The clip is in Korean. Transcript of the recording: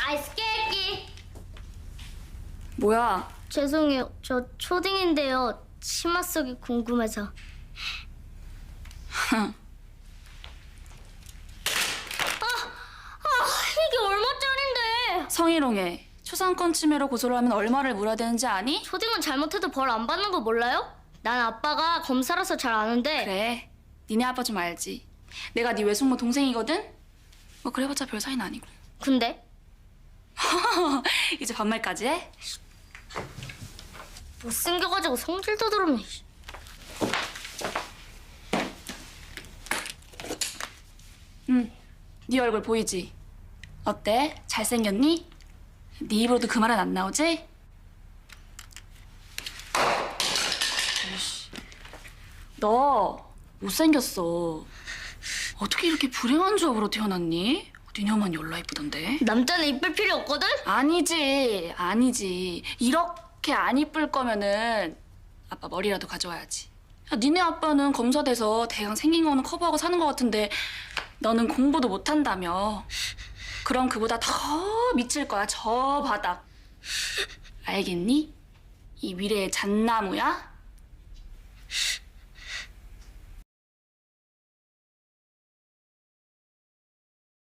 아이 스 케이크. 뭐야? 죄송해요. 저 초딩인데요. 치마 속이 궁금해서. 아, 아, 이게 얼마짜린데? 성희롱에 초상권 침해로 고소를 하면 얼마를 물어야 되는지 아니? 초딩은 잘못해도 벌 안 받는 거 몰라요? 난 아빠가 검사라서 잘 아는데. 그래. 니네 아빠 좀 알지. 내가 네 외숙모 동생이거든. 뭐 그래봤자 별 사이는 아니고. 근데 이제 반말까지 해? 못생겨가지고 성질도 더럽네. 응. 네 얼굴 보이지? 어때? 잘생겼니? 네 입으로도 그 말은 안 나오지? 아이씨. 너 못생겼어. 어떻게 이렇게 불행한 조합으로 태어났니? 니네만 열나 이쁘던데. 남자는 이쁠 필요 없거든? 아니지, 아니지. 이렇게 안 이쁠 거면은 아빠 머리라도 가져와야지. 야, 니네 아빠는 검사돼서 대강 생긴 거는 커버하고 사는 것 같은데 너는 공부도 못한다며. 그럼 그보다 더 미칠 거야, 저 바닥. 알겠니? 이 미래의 잣나무야?